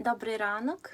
Добрий ранок.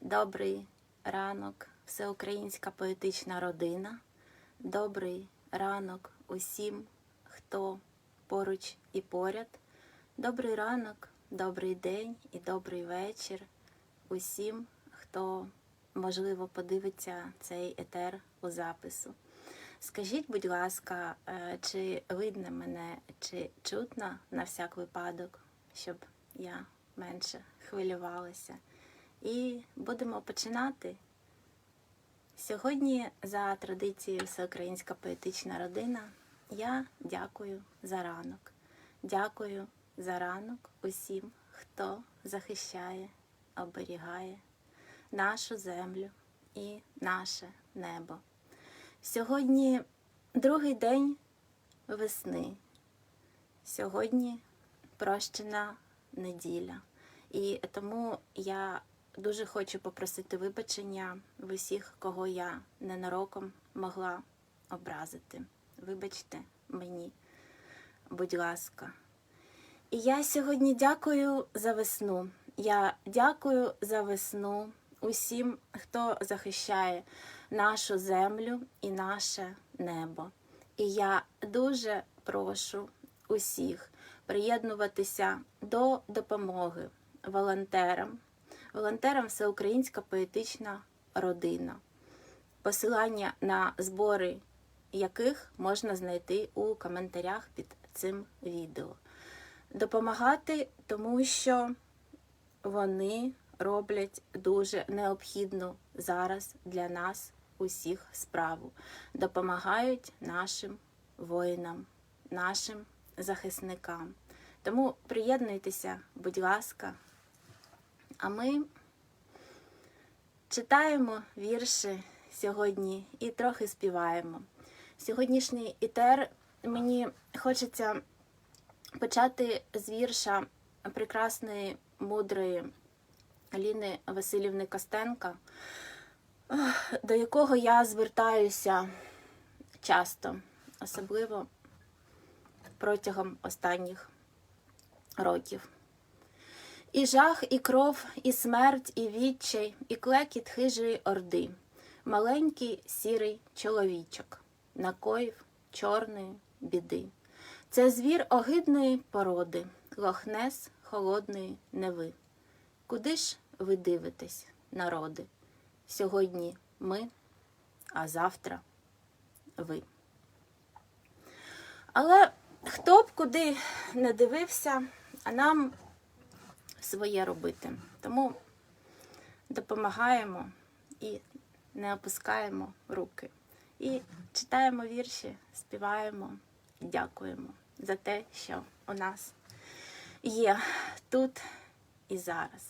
Добрий ранок, всеукраїнська поетична родина. Добрий ранок усім, хто поруч і поряд. Добрий ранок, добрий день і добрий вечір усім, хто, можливо, подивиться цей етер у запису. Скажіть, будь ласка, е, чи видно мене, чи чутно на всяк випадок, щоб я менше хвилювалася. І будемо починати. Сьогодні, за традицією Всеукраїнська поетична родина, я дякую за ранок. Дякую за ранок усім, хто захищає, оберігає нашу землю і наше небо. Сьогодні другий день весни. Сьогодні прощена неділя. І тому я дуже хочу попросити вибачення в усіх, кого я ненароком могла образити. Вибачте мені, будь ласка. І я сьогодні дякую за весну. Я дякую за весну усім, хто захищає нашу землю і наше небо. І я дуже прошу усіх приєднуватися до допомоги волонтерам, волонтерам Всеукраїнська поетична родина, посилання на збори яких можна знайти у коментарях під цим відео. Допомагати, тому що вони роблять дуже необхідну зараз для нас усіх справу. Допомагають нашим воїнам, нашим захисникам. Тому приєднуйтеся, будь ласка. А ми читаємо вірші сьогодні і трохи співаємо. Сьогоднішній ітер мені хочеться почати з вірша прекрасної, мудрої Аліни Васильівни Костенка, до якого я звертаюся часто, особливо протягом останніх років. І жах, і кров, і смерть, і відчай, і клекіт хижої орди, маленький сірий чоловічок, накоїв чорної біди. Це звір огидної породи, лохнес холодної неви. Куди ж ви дивитесь, народи? Сьогодні ми, а завтра ви. Але хто б куди не дивився, а нам своє робити. Тому допомагаємо і не опускаємо руки. І читаємо вірші, співаємо, дякуємо за те, що у нас є тут і зараз.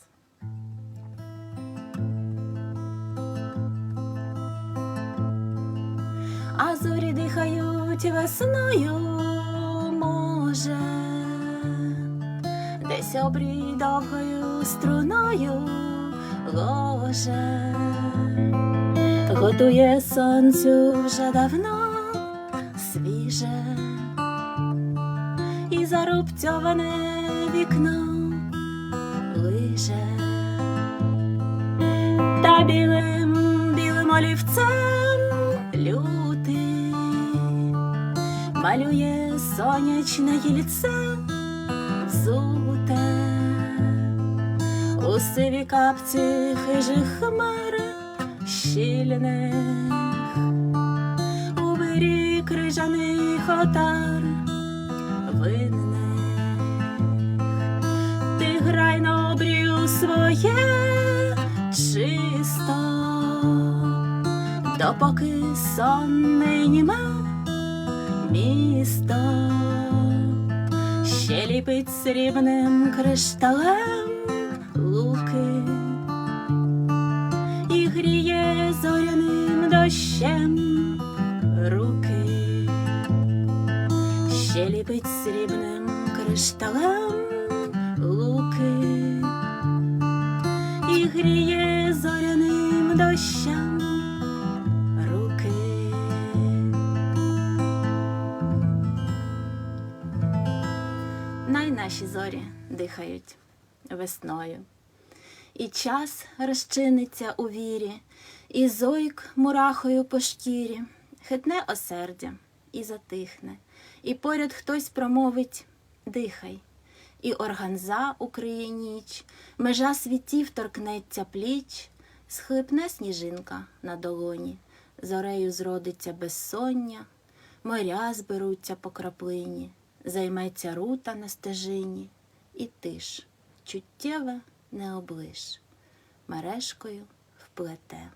А зорі дихають весною, може, десь обрій довгою струною ложе, готує сонцю вже давно свіже, і зарубцьоване вікно лиже, та білим білим олівцем лютий малює сонячне гільце взуте у сиві капці хижих хмар щільних у вирі крижаних отар винних ти грай на обрію своє чисто, допоки сон не німе місто, ще ліпить срібним кришталем ще ліпить срібним кришталем луки і гріє зоряним дощем руки. Най наші зорі дихають весною. і час розчиниться у вірі, і зойк мурахою по шкірі, хитне осердя і затихне, і поряд хтось промовить дихай, і органза укриє ніч, межа світів торкнеться пліч, схлипне сніжинка на долоні, зорею зродиться безсоння, моря зберуться по краплині, займеться рута на стежині, і тиш, чуттєве не облиш, мережкою вплете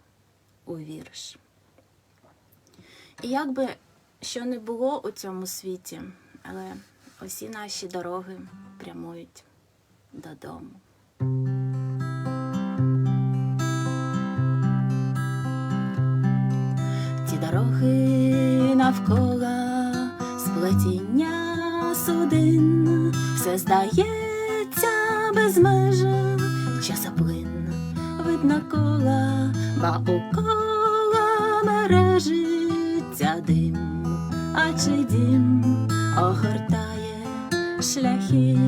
у вірш. І як що не було у цьому світі, але усі наші дороги прямують додому. Ті дороги навколо сплетіння судин, все здається без межа, часоплин, видно кола, ба у кола мережиться дим, а чи дім огортає шляхи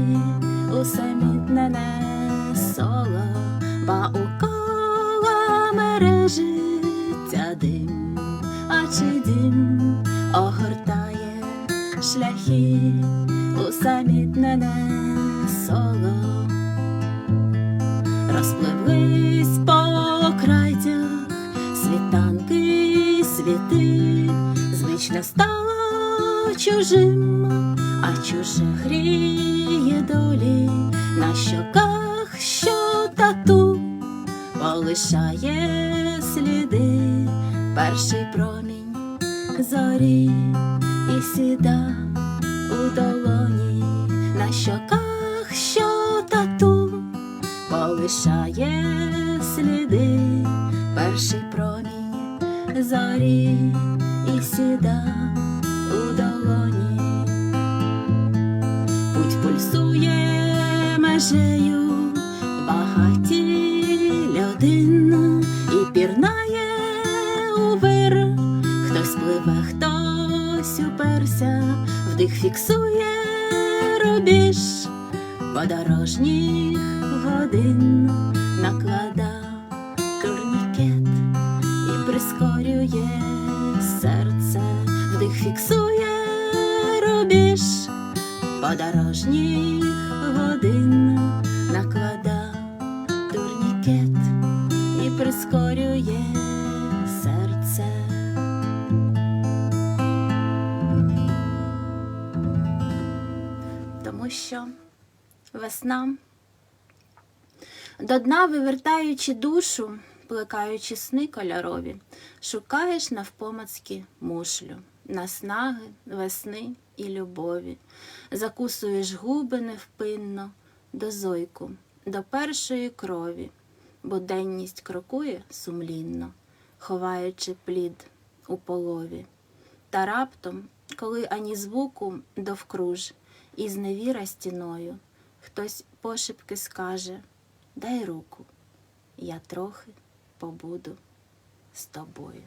усамітнене соло, ба у кола мережиться дим, а чи дім огортає шляхи усамітнене соло, розпливлись по крайцях світанки світи, звично стало чужим, а чуже гріє долі. На щоках, що тату полишає сліди, перший промінь зорі і сіда у долоні. На щоках, що тату полишає сліди, перший промінь зорі і сіда пульсує межею. Багаті людина і пірнає у вир, хтось пливе, хтось уперся, вдих фіксує рубіж подорожніх годин весна до дна вивертаючи душу, плекаючи сни кольорові, шукаєш навпомацьки мушлю, наснаги, весни і любові, закусуєш губи невпинно до зойку, до першої крові, буденність крокує сумлінно, ховаючи плід у полові. Та раптом, коли ані звуку довкруж, і зневіра стіною, хтось пошепки скаже Дай руку, я трохи побуду з тобою.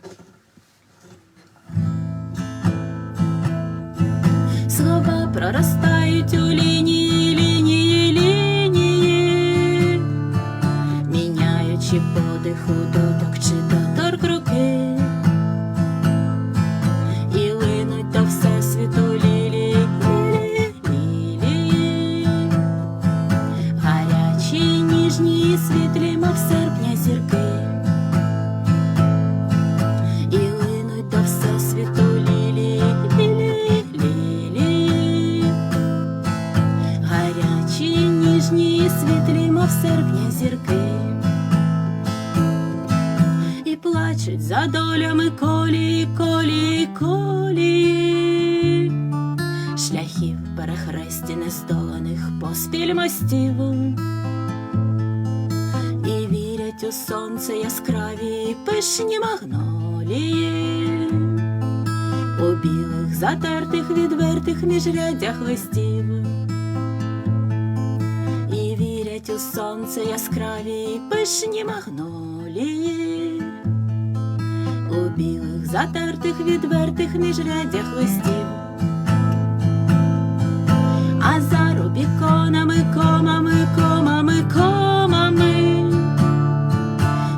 Слова проростають у лінії, лінії, лінії, міняючи подиху доток чи доторк руки, І плачуть за долями колії, колії, колії, шляхів перехресті нездоланих поспіль мостів. І вірять у сонце яскраві пишні магнолії, у білих затертих відвертих міжряддях листів. У сонце яскраві пишні магнолії, затертих, відвертих міжрядях листів, а зарубі конами, комами, комами, комами,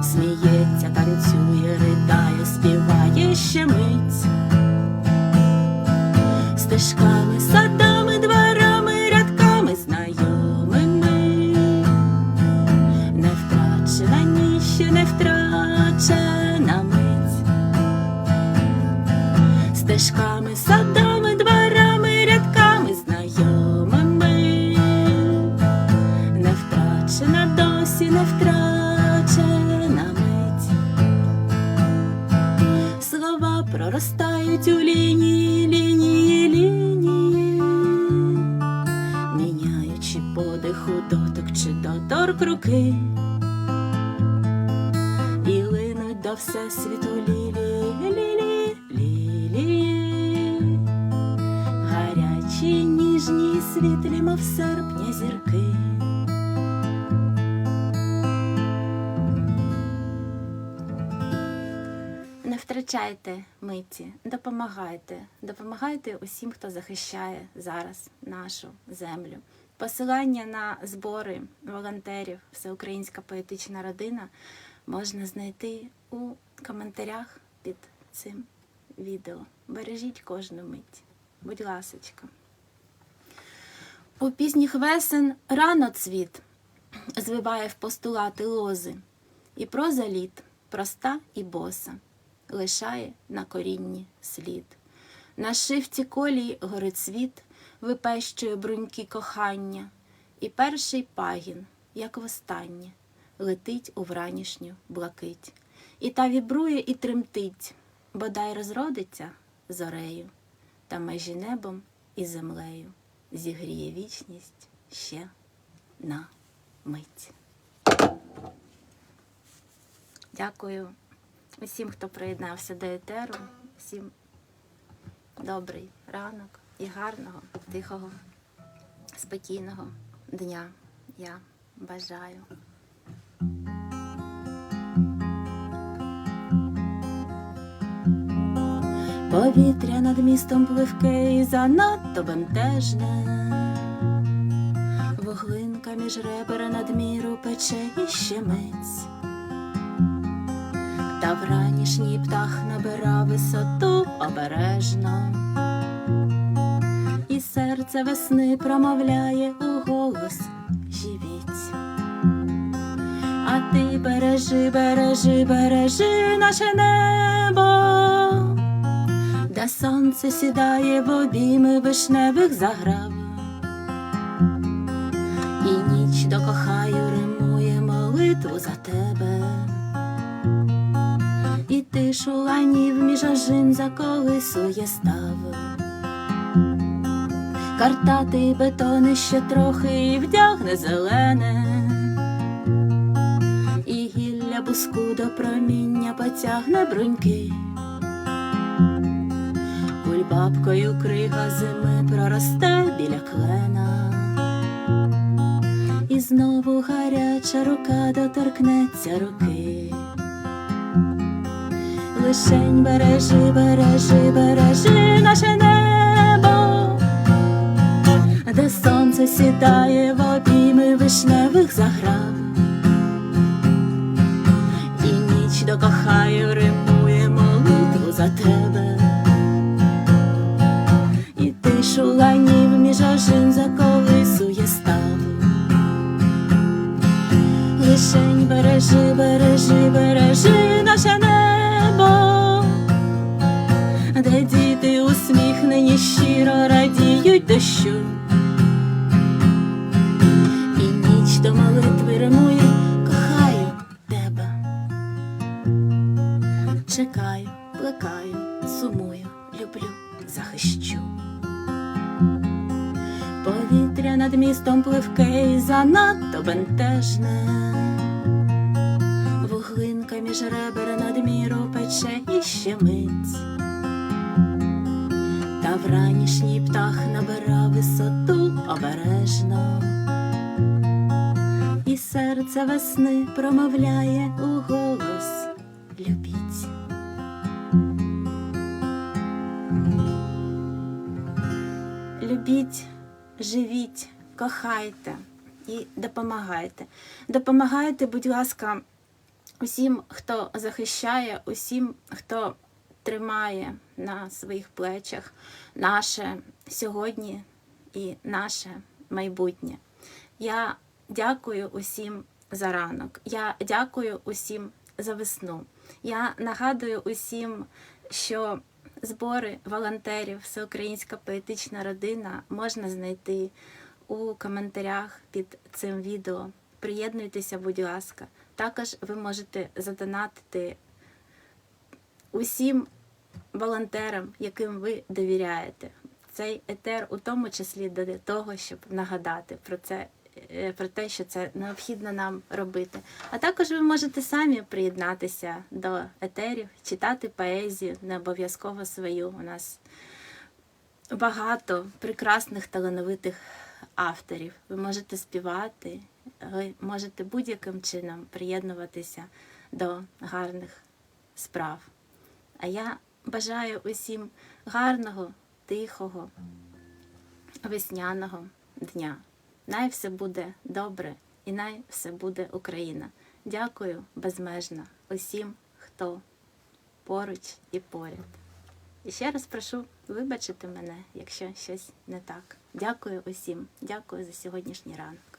сміється, танцює, ридає, співає ще мить, стежками, садами, дворами, рядками знайомими, не втрачена ніще, не втрачена стежками, садами, дворами, рядками знайомими. Не втрачена досі, не втрачена мить. Слова проростають у лінії, лінії, лінії, міняючи подиху, дотик чи доторк руки. Світлі, мов серпня зірки. Не втрачайте миті, допомагайте, допомагайте усім, хто захищає зараз нашу землю. Посилання на збори волонтерів Всеукраїнська поетична родина можна знайти у коментарях під цим відео. Бережіть кожну мить. Будь ласочка. У пізніх весен рано цвіт звиває в постулати лози, і проза літ, проста і боса, лишає на корінні слід. На шифті колії горить світ, випещує бруньки кохання, і перший пагін, як востаннє, летить у вранішню блакить, і та вібрує і тремтить, бодай розродиться зорею, та межі небом і землею зігріє вічність ще на мить. Дякую усім, хто приєднався до етеру. Всім добрий ранок і гарного, тихого, спокійного дня я бажаю. Повітря над містом пливке і занадто бентежне. Вуглинка між ребер надміру пече і щемець. Та вранішній птах набира висоту обережно, і серце весни промовляє у голос живіть. А ти бережи, бережи, бережи наше небо, де сонце сідає в обійми вишневих заграв. І ніч докохаю римує молитву за тебе. І тишу ланів між ожин заколисує став. Картати бетони ще трохи і вдягне зелене, і гілля буску до проміння потягне бруньки. Кульбабкою крига зими проросте біля клена, і знову гаряча рука доторкнеться руки. Лишень бережи, бережи, бережи наше небо, де сонце сідає в обійми вишневих заграв, і ніч докохаю римує молитву за тебе, ожин заколисує ставу. Лишень бережи, бережи, бережи наше небо, містом пливке і занадто бентежне. Вуглинка між ребер надміру пече і щемить. Та вранішній птах набира висоту обережно. І серце весни промовляє у голос любіть. Любіть, живіть, кохайте і допомагайте. Допомагайте, будь ласка, усім, хто захищає, усім, хто тримає на своїх плечах наше сьогодні і наше майбутнє. Я дякую усім за ранок. Я дякую усім за весну. Я нагадую усім, що збори волонтерів Всеукраїнська поетична родина можна знайти у коментарях під цим відео. Приєднуйтеся, будь ласка. Також ви можете задонатити усім волонтерам, яким ви довіряєте. Цей етер у тому числі для того, щоб нагадати про це. е, Про те, що це необхідно нам робити. А також ви можете самі приєднатися до етерів, читати поезію, не обов'язково свою. У нас багато прекрасних талановитих авторів. Ви можете співати, ви можете будь-яким чином приєднуватися до гарних справ. А я бажаю усім гарного, тихого, весняного дня. Най все буде добре і най все буде Україна. Дякую безмежно усім, хто поруч і поряд. І ще раз прошу вибачити мене, якщо щось не так. Дякую усім. Дякую за сьогоднішній ранок.